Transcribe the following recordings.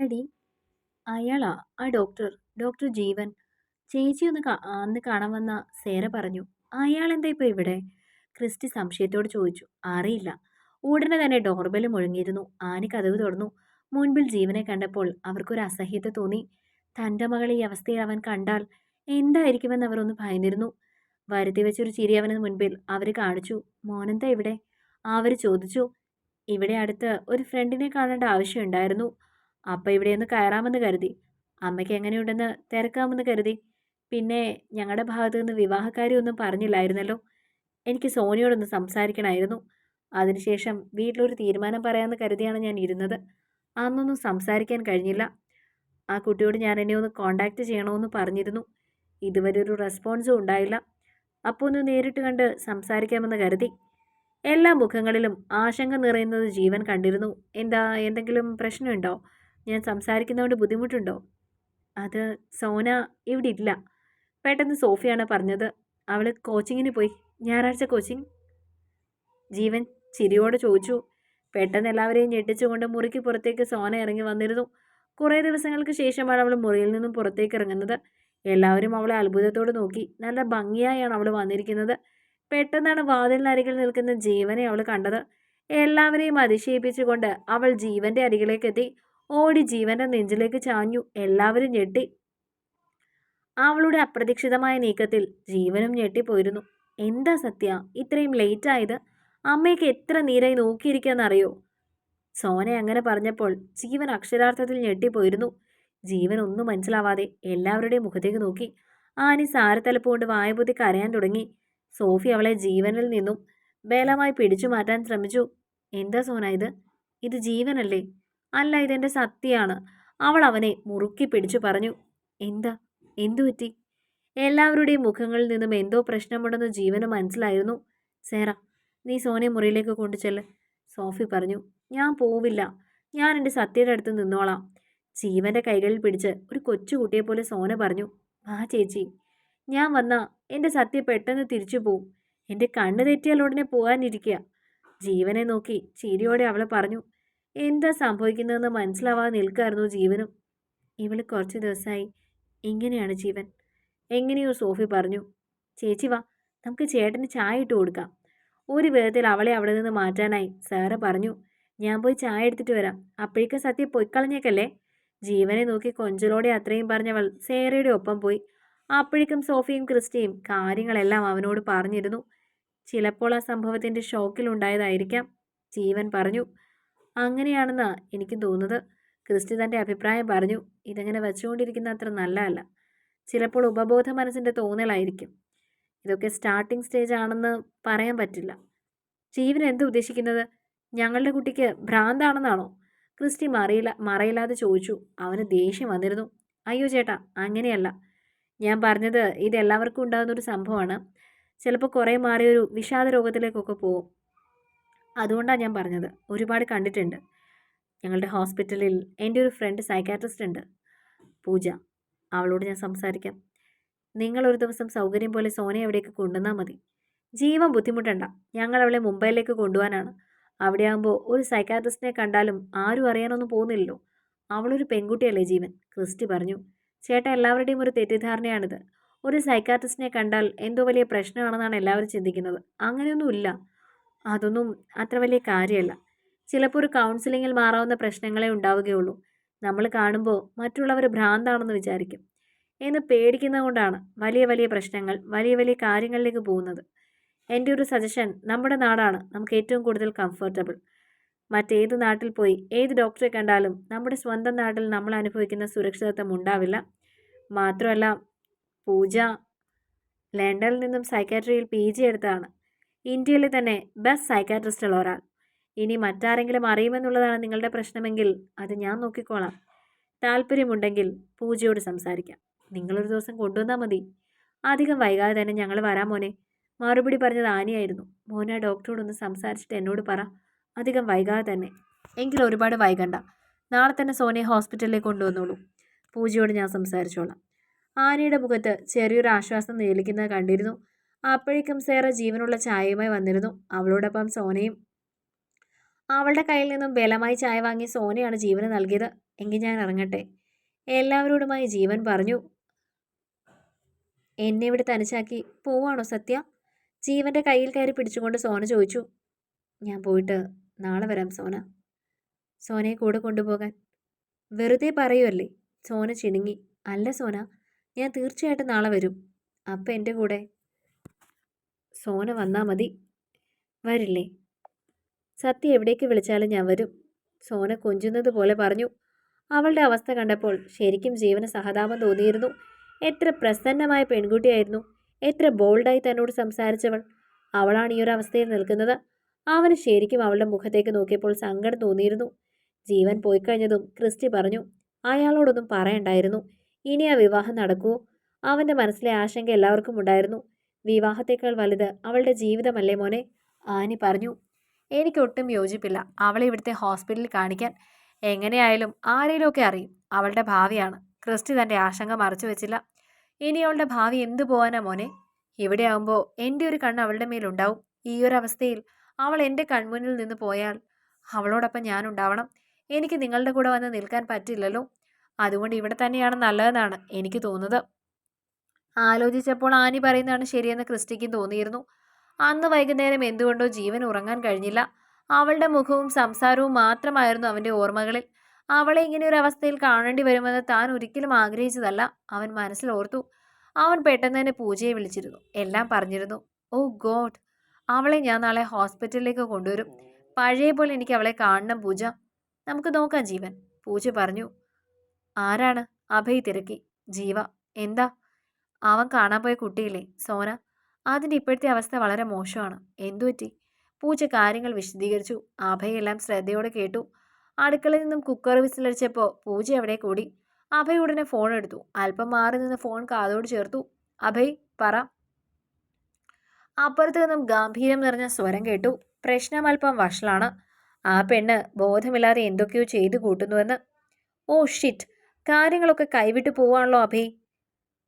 എടി അയാളാ ആ doctor doctor ജീവൻ. ചേച്ചി ഒന്ന് അന്ന് കാണാൻ വന്ന സേര പറഞ്ഞു. അയാളെന്താ ഇപ്പോൾ ഇവിടെ? ക്രിസ്റ്റി സംശയത്തോട് ചോദിച്ചു. അറിയില്ല. ഉടനെ തന്നെ ഡോർബെൽ മുഴങ്ങിയിരുന്നു. ആനി കതവ് തുറന്നു. മുൻപിൽ ജീവനെ കണ്ടപ്പോൾ അവർക്കൊരു അസഹ്യത തോന്നി. തന്റെ മകളെ ഈ അവസ്ഥയിൽ അവൻ കണ്ടാൽ എന്തായിരിക്കുമെന്ന് അവർ ഒന്ന് ഭയന്നിരുന്നു. വരുത്തി വെച്ചൊരു ചിരി അവന് മുൻപിൽ അവർ കാണിച്ചു. മോനെന്താ ഇവിടെ? അവർ ചോദിച്ചു. ഇവിടെ അടുത്ത് ഒരു ഫ്രണ്ടിനെ കാണേണ്ട ആവശ്യമുണ്ടായിരുന്നു അപ്പം ഇവിടെ ഒന്ന് കയറാമെന്ന് കരുതി. അമ്മയ്ക്ക് എങ്ങനെയുണ്ടെന്ന് തിരക്കാമെന്ന് കരുതി. പിന്നെ ഞങ്ങളുടെ ഭാഗത്തു നിന്ന് വിവാഹക്കാരിയൊന്നും പറഞ്ഞില്ലായിരുന്നല്ലോ. എനിക്ക് സോനിയോടൊന്ന് സംസാരിക്കണമായിരുന്നു അതിനുശേഷം വീട്ടിലൊരു തീരുമാനം പറയാമെന്ന് കരുതിയാണ് ഞാൻ ഇരുന്നത്. അന്നൊന്നും സംസാരിക്കാൻ കഴിഞ്ഞില്ല. ആ കുട്ടിയോട് ഞാൻ എന്നെ ഒന്ന് കോണ്ടാക്ട് ചെയ്യണമെന്ന് പറഞ്ഞിരുന്നു. ഇതുവരെ ഒരു റെസ്പോൺസും ഉണ്ടായില്ല. അപ്പോൾ ഒന്ന് നേരിട്ട് കണ്ട് സംസാരിക്കാമെന്ന് കരുതി. എല്ലാ മുഖങ്ങളിലും ആശങ്ക നിറയുന്നത് ജീവൻ കണ്ടിരുന്നു. എന്താ എന്തെങ്കിലും പ്രശ്നമുണ്ടോ? ഞാൻ സംസാരിക്കുന്നതുകൊണ്ട് ബുദ്ധിമുട്ടുണ്ടോ? അത് സോന ഇവിടെ ഇല്ല. പെട്ടെന്ന് സോഫിയാണ് പറഞ്ഞത്. അവൾ കോച്ചിങ്ങിന് പോയി. ഞായറാഴ്ച കോച്ചിങ്? ജീവൻ ചിരിയോടെ ചോദിച്ചു. പെട്ടെന്ന് എല്ലാവരെയും ഞെട്ടിച്ചുകൊണ്ട് മുറിക്ക് പുറത്തേക്ക് സോന ഇറങ്ങി വന്നിരുന്നു. കുറേ ദിവസങ്ങൾക്ക് ശേഷമാണ് അവൾ മുറിയിൽ നിന്നും പുറത്തേക്ക് ഇറങ്ങുന്നത്. എല്ലാവരും അവളെ അത്ഭുതത്തോട് നോക്കി. നല്ല ഭംഗിയായാണ് അവൾ വന്നിരിക്കുന്നത്. പെട്ടെന്നാണ് വാതിലിനരികിൽ നിൽക്കുന്ന ജീവനെ അവൾ കണ്ടത്. എല്ലാവരെയും അതിശയിപ്പിച്ചുകൊണ്ട് അവൾ ജീവന്റെ അരികിലേക്ക് എത്തി. ഓടി ജീവന്റെ നെഞ്ചിലേക്ക് ചാഞ്ഞു എല്ലാവരും ഞെട്ടി. അവളുടെ അപ്രതീക്ഷിതമായ നീക്കത്തിൽ ജീവനും ഞെട്ടിപ്പോയിരുന്നു. എന്താ സത്യ? ഇത്രയും ലേറ്റ് ആയത്? അമ്മയ്ക്ക് എത്ര നീരായി നോക്കിയിരിക്കാന്നറിയോ? സോന അങ്ങനെ പറഞ്ഞപ്പോൾ ജീവൻ അക്ഷരാർത്ഥത്തിൽ ഞെട്ടിപ്പോയിരുന്നു. ജീവൻ ഒന്നും മനസ്സിലാവാതെ എല്ലാവരുടെയും മുഖത്തേക്ക് നോക്കി. ആനി സാരത്തലപ്പ് കൊണ്ട് കരയാൻ തുടങ്ങി. സോഫി അവളെ ജീവനിൽ നിന്നും ബലമായി പിടിച്ചു മാറ്റാൻ ശ്രമിച്ചു. എന്താ സോന ഇത്? ഇത് ജീവനല്ലേ? അല്ല ഇതെന്റെ സത്യമാണ് അവൾ അവനെ മുറുക്കി പിടിച്ചു പറഞ്ഞു എന്താ? എന്തു പറ്റി? എല്ലാവരുടെയും മുഖങ്ങളിൽ നിന്നും എന്തോ പ്രശ്നമുണ്ടെന്ന് ജീവന് മനസ്സിലായിരുന്നു. സേറ നീ സോനെ മുറിയിലേക്ക് കൊണ്ടു ചെല്ല് സോഫി പറഞ്ഞു. ഞാൻ പോവില്ല. ഞാൻ എന്റെ സത്യയുടെ അടുത്ത് നിന്നോളാം. ജീവന്റെ കൈകളിൽ പിടിച്ച് ഒരു കൊച്ചുകുട്ടിയെ പോലെ സോന പറഞ്ഞു ആ ചേച്ചി. ഞാൻ വന്ന എന്റെ സത്യ പെട്ടെന്ന് തിരിച്ചു പോവും. എന്റെ കണ്ണ് തെറ്റിയാൽ ഉടനെ പോകാനിരിക്കുക ജീവനെ നോക്കി ചിരിയോടെ അവളെ പറഞ്ഞു എന്താ സംഭവിക്കുന്നതെന്ന് മനസ്സിലാവാതെ നിൽക്കായിരുന്നു ജീവനും. ഇവൾ കുറച്ച് ദിവസമായി ഇങ്ങനെയാണ് ജീവൻ. എങ്ങനെയോ സോഫി പറഞ്ഞു. ചേച്ചി വാ നമുക്ക് ചേട്ടന് ചായ ഇട്ട് കൊടുക്കാം. ഒരു വിധത്തിൽ അവളെ അവിടെ നിന്ന് മാറ്റാനായി സാറ് പറഞ്ഞു. ഞാൻ പോയി ചായ എടുത്തിട്ട് വരാം. അപ്പോഴേക്കും സത്യ പൊയ്ക്കളഞ്ഞേക്കല്ലേ? ജീവനെ നോക്കി കൊഞ്ചലോടെ അത്രയും പറഞ്ഞവൾ സേറയുടെ ഒപ്പം പോയി. അപ്പോഴേക്കും സോഫിയും ക്രിസ്റ്റിയും കാര്യങ്ങളെല്ലാം അവനോട് പറഞ്ഞിരുന്നു. ചിലപ്പോൾ ആ സംഭവത്തിന്റെ ഷോക്കിലുണ്ടായതായിരിക്കാം ജീവൻ പറഞ്ഞു. അങ്ങനെയാണെന്നാ എനിക്ക് തോന്നുന്നത്. ക്രിസ്റ്റി തന്റെ അഭിപ്രായം പറഞ്ഞു. ഇതങ്ങനെ വെച്ചുകൊണ്ടിരിക്കുന്ന അത്ര നല്ലതല്ല. ചിലപ്പോൾ ഉപബോധ മനസ്സിന്റെ തോന്നലായിരിക്കും. ഇതൊക്കെ സ്റ്റാർട്ടിംഗ് സ്റ്റേജ് ആണെന്ന് പറയാൻ പറ്റില്ല. ജീവൻ എന്ത് ഉദ്ദേശിക്കുന്നത്? ഞങ്ങളുടെ കുട്ടിക്ക് ഭ്രാന്താണെന്നാണോ? ക്രിസ്റ്റി മറിയില്ല മറയില്ലാതെ ചോദിച്ചു. അവന് ദേഷ്യം വന്നിരുന്നു. അയ്യോ ചേട്ടാ അങ്ങനെയല്ല. ഞാൻ പറഞ്ഞത് ഇത് എല്ലാവർക്കും ഉണ്ടാകുന്ന ഒരു സംഭവമാണ്. ചിലപ്പോൾ കുറേ മാറിയൊരു വിഷാദ രോഗത്തിലേക്കൊക്കെ പോകും. അതുകൊണ്ടാണ് ഞാൻ പറഞ്ഞത്. ഒരുപാട് കണ്ടിട്ടുണ്ട്. ഞങ്ങളുടെ ഹോസ്പിറ്റലിൽ എന്റെ ഒരു ഫ്രണ്ട് സൈക്കാട്രിസ്റ്റ് ഉണ്ട്. പൂജ അവളോട് ഞാൻ സംസാരിക്കാം. നിങ്ങൾ ഒരു ദിവസം സൗകര്യം പോലെ സോനയെ അവിടേക്ക് കൊണ്ടുവന്നാൽ മതി. ജീവൻ ബുദ്ധിമുട്ടണ്ട. ഞങ്ങൾ അവളെ മുംബൈയിലേക്ക് കൊണ്ടുപോകാനാണ്. അവിടെയാകുമ്പോൾ ഒരു സൈക്കാട്രിസ്റ്റിനെ കണ്ടാലും ആരും അറിയാനൊന്നും പോകുന്നില്ലല്ലോ. അവളൊരു പെൺകുട്ടിയല്ലേ ജീവൻ? ക്രിസ്റ്റി പറഞ്ഞു. ചേട്ടാ എല്ലാവരുടെയും ഒരു തെറ്റിദ്ധാരണയാണിത്. ഒരു സൈക്കാട്രിസ്റ്റിനെ കണ്ടാൽ എന്തോ വലിയ പ്രശ്നമാണെന്നാണ് എല്ലാവരും ചിന്തിക്കുന്നത്. അങ്ങനെയൊന്നുമില്ല. അതൊന്നും അത്ര വലിയ കാര്യമല്ല. ചിലപ്പോൾ ഒരു കൗൺസിലിങ്ങിൽ മാറാവുന്ന പ്രശ്നങ്ങളെ ഉണ്ടാവുകയുള്ളൂ. നമ്മൾ കാണുമ്പോൾ മറ്റുള്ളവർ ഭ്രാന്താണെന്ന് വിചാരിക്കും. എന്ന് പേടിക്കുന്നത് കൊണ്ടാണ് വലിയ വലിയ പ്രശ്നങ്ങൾ വലിയ വലിയ കാര്യങ്ങളിലേക്ക് പോകുന്നത്. എന്റെ ഒരു സജഷൻ നമ്മുടെ നാടാണ് നമുക്ക് ഏറ്റവും കൂടുതൽ കംഫർട്ടബിൾ മറ്റേത് നാട്ടിൽ പോയി ഏത് ഡോക്ടറെ കണ്ടാലും നമ്മുടെ സ്വന്തം നാട്ടിൽ നമ്മൾ അനുഭവിക്കുന്ന സുരക്ഷിതത്വം ഉണ്ടാവില്ല. മാത്രമല്ല പൂജ ലണ്ടനിൽ നിന്നും സൈക്കാട്രിയിൽ പി ജി എടുത്തതാണ്. ഇന്ത്യയിലെ തന്നെ ബെസ്റ്റ് സൈക്കാട്രിസ്റ്റുള്ള ഒരാൾ. ഇനി മറ്റാരെങ്കിലും അറിയുമെന്നുള്ളതാണ് നിങ്ങളുടെ പ്രശ്നമെങ്കിൽ അത് ഞാൻ നോക്കിക്കോളാം. താല്പര്യമുണ്ടെങ്കിൽ പൂജയോട് സംസാരിക്കാം. നിങ്ങളൊരു ദിവസം കൊണ്ടുവന്നാൽ മതി. അധികം വൈകാതെ തന്നെ ഞങ്ങൾ വരാം മോനെ. മറുപടി പറഞ്ഞത് ആനയായിരുന്നു. മോനെ ഡോക്ടറോടൊന്ന് സംസാരിച്ചിട്ട് എന്നോട് പറ. അധികം വൈകാതെ തന്നെ. എങ്കിൽ ഒരുപാട് വൈകണ്ട. നാളെ തന്നെ സോനയെ ഹോസ്പിറ്റലിലേക്ക് കൊണ്ടുവന്നോളൂ. പൂജയോട് ഞാൻ സംസാരിച്ചോളാം. ആനയുടെ മുഖത്ത് ചെറിയൊരു ആശ്വാസം നീലിക്കുന്നത് കണ്ടിരുന്നു. അപ്പോഴേക്കും സേറ ജീവനുള്ള ചായയുമായി വന്നിരുന്നു. അവളോടൊപ്പം സോനയും അവളുടെ കയ്യിൽ നിന്നും ബലമായി ചായ വാങ്ങി സോനയാണ് ജീവന് നൽകിയത്. എങ്കിൽ ഞാൻ ഇറങ്ങട്ടെ. എല്ലാവരോടുമായി ജീവൻ പറഞ്ഞു. എന്നെ ഇവിടെ തനിച്ചാക്കി പോവാണോ സത്യ? ജീവന്റെ കയ്യിൽ കയറി പിടിച്ചുകൊണ്ട് സോന ചോദിച്ചു. ഞാൻ പോയിട്ട് നാളെ വരാം സോന. സോനയെ കൂടെ കൊണ്ടുപോകാൻ. വെറുതെ പറയുമല്ലേ സോന ചിണുങ്ങി. അല്ല സോന ഞാൻ തീർച്ചയായിട്ടും നാളെ വരും. അപ്പം എന്റെ കൂടെ സോന വന്നാൽ മതി. വരില്ലേ? സത്യ എവിടേക്ക് വിളിച്ചാലും ഞാൻ വരും. സോന കൊഞ്ചുന്നത് പോലെ പറഞ്ഞു. അവളുടെ അവസ്ഥ കണ്ടപ്പോൾ ശരിക്കും ജീവന സഹതാപം തോന്നിയിരുന്നു. എത്ര പ്രസന്നമായ പെൺകുട്ടിയായിരുന്നു. എത്ര ബോൾഡായി തന്നോട് സംസാരിച്ചവൾ. അവളാണ് ഈ ഒരു അവസ്ഥയിൽ നിൽക്കുന്നത്. അവന് ശരിക്കും അവളുടെ മുഖത്തേക്ക് നോക്കിയപ്പോൾ സങ്കടം തോന്നിയിരുന്നു. ജീവൻ പോയി കഴിഞ്ഞതും ക്രിസ്റ്റി പറഞ്ഞു അയാളോടൊന്നും പറയണ്ടായിരുന്നു. ഇനി ആ വിവാഹം നടക്കുമോ അവന്റെ മനസ്സിലെ ആശങ്ക എല്ലാവർക്കും ഉണ്ടായിരുന്നു. വിവാഹത്തേക്കാൾ വലുത് അവളുടെ ജീവിതമല്ലേ മോനെ? ആനി പറഞ്ഞു. എനിക്കൊട്ടും യോജിപ്പില്ല. അവളെ ഇവിടുത്തെ ഹോസ്പിറ്റലിൽ കാണിക്കാൻ എങ്ങനെയായാലും ആരെങ്കിലുമൊക്കെ അറിയും. അവളുടെ ഭാവിയാണ്. ക്രിസ്റ്റി തന്റെ ആശങ്ക മറച്ചു വെച്ചില്ല. ഇനി അവളുടെ ഭാവി എന്തു പോവാനാ മോനെ? ഇവിടെ ആവുമ്പോൾ എന്റെ ഒരു കണ്ണ് അവളുടെ മേലുണ്ടാവും ഈ ഒരു അവസ്ഥയിൽ അവൾ എന്റെ കൺമുന്നിൽ നിന്ന് പോയാൽ അവളോടൊപ്പം ഞാനുണ്ടാവണം എനിക്ക് നിങ്ങളുടെ കൂടെ വന്ന് നിൽക്കാൻ പറ്റില്ലല്ലോ. അതുകൊണ്ട് ഇവിടെ തന്നെയാണ് നല്ലതെന്നാണ് എനിക്ക് തോന്നുന്നത്. ആലോചിച്ചപ്പോൾ ആനി പറയുന്നതാണ് ശരിയെന്ന് ക്രിസ്റ്റിക്കും തോന്നിയിരുന്നു. അന്ന് വൈകുന്നേരം എന്തുകൊണ്ടോ ജീവൻ ഉറങ്ങാൻ കഴിഞ്ഞില്ല. അവളുടെ മുഖവും സംസാരവും മാത്രമായിരുന്നു അവന്റെ ഓർമ്മകളിൽ. അവളെ ഇങ്ങനെ ഒരു അവസ്ഥയിൽ കാണേണ്ടി വരുമെന്ന് താൻ ഒരിക്കലും ആഗ്രഹിച്ചതല്ല. അവൻ മനസ്സിൽ ഓർത്തു. അവൻ പെട്ടെന്ന് തന്നെ പൂജയെ വിളിച്ചിരുന്നു. എല്ലാം പറഞ്ഞിരുന്നു. ഓ ഗോഡ് അവളെ ഞാൻ നാളെ ഹോസ്പിറ്റലിലേക്ക് കൊണ്ടുവരും. പഴയ പോലെ എനിക്ക് അവളെ കാണണം പൂജ. നമുക്ക് നോക്കാം ജീവൻ. പൂജ പറഞ്ഞു. ആരാണ്? അഭയ് തിരക്കി. ജീവ. എന്താ? അവൻ കാണാൻ പോയ കുട്ടിയില്ലേ സോന? അതിന്റെ ഇപ്പോഴത്തെ അവസ്ഥ വളരെ മോശമാണ്. എന്തുപറ്റി പൂച്ച കാര്യങ്ങൾ വിശദീകരിച്ചു. അഭയെല്ലാം ശ്രദ്ധയോടെ കേട്ടു. അടുക്കളയിൽ നിന്നും കുക്കർ വിസിലടിച്ചപ്പോൾ പൂജ അവിടെ കൂടി? അഭയ് ഉടനെ ഫോൺ എടുത്തു. അല്പം മാറി നിന്ന് ഫോൺ കാതോട് ചേർത്തു. അഭയ് പറ. അപ്പുറത്ത് നിന്നും ഗാംഭീര്യം നിറഞ്ഞ സ്വരം കേട്ടു. പ്രശ്നം അല്പം വഷളാണ്. ആ പെണ്ണ് ബോധമില്ലാതെ എന്തൊക്കെയോ ചെയ്തു കൂട്ടുന്നുവെന്ന്. ഓ ഷിറ്റ് കാര്യങ്ങളൊക്കെ കൈവിട്ടു പോവാണല്ലോ അഭയ്.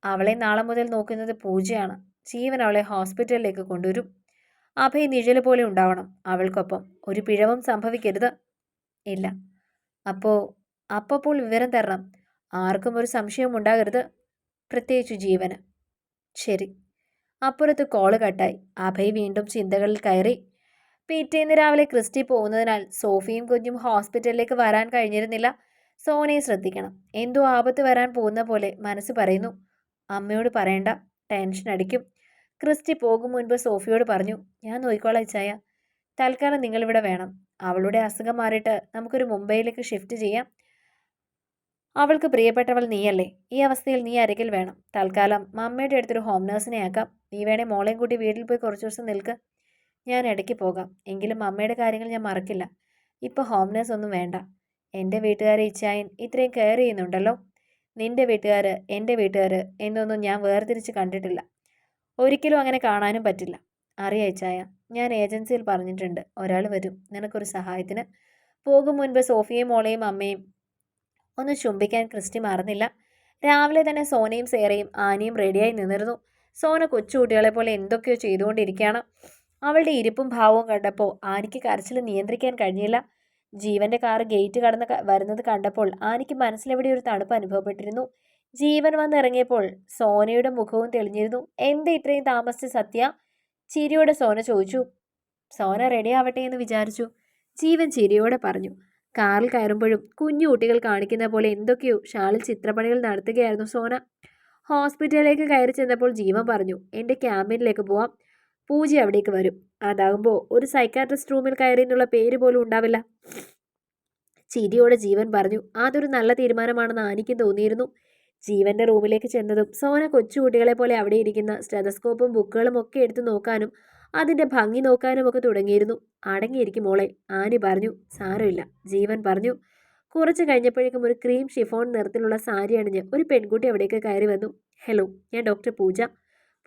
അവളെ നാളെ മുതൽ നോക്കുന്നത് പൂജയാണ്. ജീവൻ അവളെ ഹോസ്പിറ്റലിലേക്ക് കൊണ്ടുവരും. അഭയ നിഴൽ പോലെ ഉണ്ടാവണം അവൾക്കൊപ്പം. ഒരു പിഴവും സംഭവിക്കരുത്. ഇല്ല. അപ്പോൾ അപ്പോൾ വിവരം തരണം. ആർക്കും ഒരു സംശയവും ഉണ്ടാകരുത്. പ്രത്യേകിച്ച് ജീവന്. ശരി. അപ്പുറത്ത് കോൾ കട്ടായി. അഭയ് വീണ്ടും ചിന്തകളിൽ കയറി. പിറ്റേന്ന് രാവിലെ ക്രിസ്റ്റി പോകുന്നതിനാൽ സോഫിയും കുഞ്ഞും ഹോസ്പിറ്റലിലേക്ക് വരാൻ കഴിഞ്ഞിരുന്നില്ല. സോനയെ ശ്രദ്ധിക്കണം. എന്തോ ആപത്ത് വരാൻ പോകുന്ന പോലെ മനസ്സ് പറയുന്നു. അമ്മയോട് പറയണ്ട ടെൻഷൻ അടിക്കും. ക്രിസ്റ്റി പോകും മുൻപ് സോഫിയോട് പറഞ്ഞു ഞാൻ നോക്കിക്കോളാം ചായ. തൽക്കാലം നിങ്ങളിവിടെ വേണം. അവളുടെ അസുഖം മാറിയിട്ട് നമുക്കൊരു മുംബൈയിലേക്ക് ഷിഫ്റ്റ് ചെയ്യാം. അവൾക്ക് പ്രിയപ്പെട്ടവൾ നീയല്ലേ. ഈ അവസ്ഥയിൽ നീ അരികിൽ വേണം. തൽക്കാലം മമ്മയുടെ അടുത്തൊരു ഹോം നേഴ്സിനെ ആക്കാം. നീ വേണേ മോളെയും കൂട്ടി വീട്ടിൽ പോയി കുറച്ച് ദിവസം നിൽക്ക്. ഞാൻ ഇടയ്ക്ക് പോകാം. എങ്കിലും മമ്മയുടെ കാര്യങ്ങൾ ഞാൻ മറക്കില്ല. ഇപ്പോൾ ഹോം നേഴ്സ് ഒന്നും വേണ്ട. എന്റെ വീട്ടുകാരെ ഇച്ചായൻ ഇത്രയും കെയർ ചെയ്യുന്നുണ്ടല്ലോ. നിന്റെ വീട്ടുകാർ എന്റെ വീട്ടുകാർ എന്നൊന്നും ഞാൻ വേർതിരിച്ച് കണ്ടിട്ടില്ല. ഒരിക്കലും അങ്ങനെ കാണാനും പറ്റില്ല. അറിയാം ചായ. ഞാൻ ഏജൻസിയിൽ പറഞ്ഞിട്ടുണ്ട്. ഒരാൾ വരും. നിനക്കൊരു സഹായത്തിന്. പോകും മുൻപ് സോഫിയയും മോളെയും അമ്മയും ഒന്ന് ചുംബിക്കാൻ ക്രിസ്റ്റി മറന്നില്ല. രാവിലെ തന്നെ സോനയും സേറയും ആനയും റെഡിയായി നിന്നിരുന്നു. സോന കൊച്ചുകുട്ടികളെ പോലെ എന്തൊക്കെയോ ചെയ്തുകൊണ്ടിരിക്കുകയാണ്. അവളുടെ ഇരിപ്പും ഭാവവും കണ്ടപ്പോൾ ആനയ്ക്ക് കരച്ചിൽ നിയന്ത്രിക്കാൻ കഴിഞ്ഞില്ല. ജീവന്റെ കാർ ഗേറ്റ് കടന്ന് വരുന്നത് കണ്ടപ്പോൾ ആനിക്ക് മനസ്സിലെവിടെ ഒരു തണുപ്പ് അനുഭവപ്പെട്ടിരുന്നു. ജീവൻ വന്നിറങ്ങിയപ്പോൾ സോനയുടെ മുഖവും തെളിഞ്ഞിരുന്നു. എന്ത് ഇത്രയും താമസിച്ച സത്യ? ചിരിയോടെ സോന ചോദിച്ചു. സോന റെഡി ആവട്ടെ എന്ന് വിചാരിച്ചു. ജീവൻ ചിരിയോടെ പറഞ്ഞു. കാറിൽ കയറുമ്പോഴും കുഞ്ഞു കുട്ടികൾ കാണിക്കുന്ന പോലെ എന്തൊക്കെയോ ഷാളിൽ ചിത്രപ്പണികൾ നടത്തുകയായിരുന്നു സോന. ഹോസ്പിറ്റലിലേക്ക് കയറി ചെന്നപ്പോൾ ജീവൻ പറഞ്ഞു എന്റെ ക്യാമ്പിനിലേക്ക് പോവാം. പൂജ അവിടേക്ക് വരും. അതാകുമ്പോൾ ഒരു സൈക്കാട്രിസ്റ്റ് റൂമിൽ കയറി എന്നുള്ള പേര് പോലും ഉണ്ടാവില്ല. ചിരിയോടെ ജീവൻ പറഞ്ഞു. അതൊരു നല്ല തീരുമാനമാണെന്ന് ആനിക്കും തോന്നിയിരുന്നു. ജീവന്റെ റൂമിലേക്ക് ചെന്നതും സോന കൊച്ചുകുട്ടികളെ പോലെ അവിടെ ഇരിക്കുന്ന സ്റ്റെതസ്കോപ്പും ബുക്കുകളും ഒക്കെ എടുത്തു നോക്കാനും അതിന്റെ ഭംഗി നോക്കാനും ഒക്കെ തുടങ്ങിയിരുന്നു. അടങ്ങിയിരിക്കും മോളെ ആനി പറഞ്ഞു. സാരമില്ല ജീവൻ പറഞ്ഞു. കുറച്ച് കഴിഞ്ഞപ്പോഴേക്കും ഒരു ക്രീം ഷിഫോൺ നിറത്തിലുള്ള സാരി അണിഞ്ഞ് ഒരു പെൺകുട്ടി അവിടേക്ക് കയറി വന്നു. ഹലോ ഞാൻ ഡോക്ടർ പൂജ.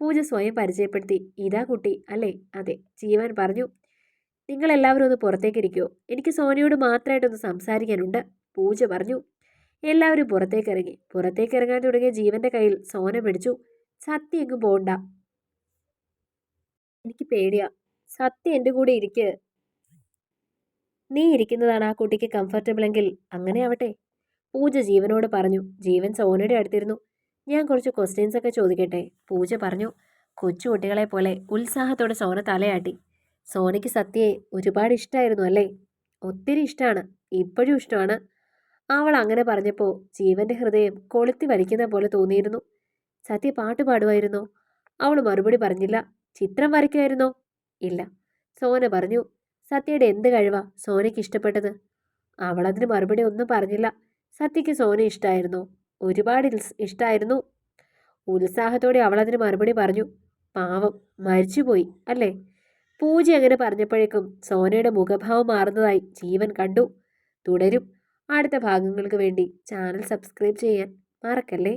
പൂജ സ്വയം പരിചയപ്പെടുത്തി. ഇതാ കുട്ടി അല്ലേ? അതെ ജീവൻ പറഞ്ഞു. നിങ്ങളെല്ലാവരും ഒന്ന് പുറത്തേക്ക് ഇരിക്കുമോ എനിക്ക് സോനിയോട് മാത്രമായിട്ടൊന്ന് സംസാരിക്കാനുണ്ട്. പൂജ പറഞ്ഞു. എല്ലാവരും പുറത്തേക്ക് ഇറങ്ങി പുറത്തേക്ക് ഇറങ്ങാൻ തുടങ്ങിയ ജീവന്റെ കയ്യിൽ സോന പിടിച്ചു. സത്യ എങ്ങും പോണ്ട. എനിക്ക് പേടിയാ. സത്യ എന്റെ കൂടെ ഇരിക്ക്. നീ ഇരിക്കുന്നതാണ് ആ കുട്ടിക്ക് കംഫർട്ടബിൾ എങ്കിൽ അങ്ങനെ ആവട്ടെ. പൂജ ജീവനോട് പറഞ്ഞു. ജീവൻ സോനയുടെ അടുത്തിരുന്നു. ഞാൻ കുറച്ച് ക്വസ്റ്റ്യൻസ് ഒക്കെ ചോദിക്കട്ടെ? പൂജ പറഞ്ഞു. കൊച്ചു കുട്ടികളെ പോലെ ഉത്സാഹത്തോടെ സോന തലയാട്ടി. സോനയ്ക്ക് സത്യയെ ഒരുപാട് ഇഷ്ടമായിരുന്നു അല്ലേ? ഒത്തിരി ഇഷ്ടമാണ് ഇപ്പോഴും ഇഷ്ടമാണ്. അവൾ അങ്ങനെ പറഞ്ഞപ്പോൾ ജീവന്റെ ഹൃദയം കൊളുത്തി വലിക്കുന്ന പോലെ തോന്നിയിരുന്നു. സത്യ പാട്ട് പാടുമായിരുന്നോ? അവൾ മറുപടി പറഞ്ഞില്ല. ചിത്രം വരയ്ക്കുമായിരുന്നോ? ഇല്ല. സോന പറഞ്ഞു സത്യയുടെ എന്ത് കഴിവാ സോനയ്ക്ക് ഇഷ്ടപ്പെട്ടത്? അവളതിന് മറുപടി ഒന്നും പറഞ്ഞില്ല. സത്യയ്ക്ക് സോന ഇഷ്ടമായിരുന്നു ഒരുപാട് ഇഷ്ടമായിരുന്നു ഉത്സാഹത്തോടെ അവൾ അതിന് മറുപടി പറഞ്ഞു പാവം മരിച്ചുപോയി അല്ലേ? പൂജ അങ്ങനെ പറഞ്ഞപ്പോഴേക്കും സോനയുടെ മുഖഭാവം മാറുന്നതായി ജീവൻ കണ്ടു. തുടരും. അടുത്ത ഭാഗങ്ങൾക്ക് വേണ്ടി ചാനൽ സബ്സ്ക്രൈബ് ചെയ്യാൻ മറക്കല്ലേ?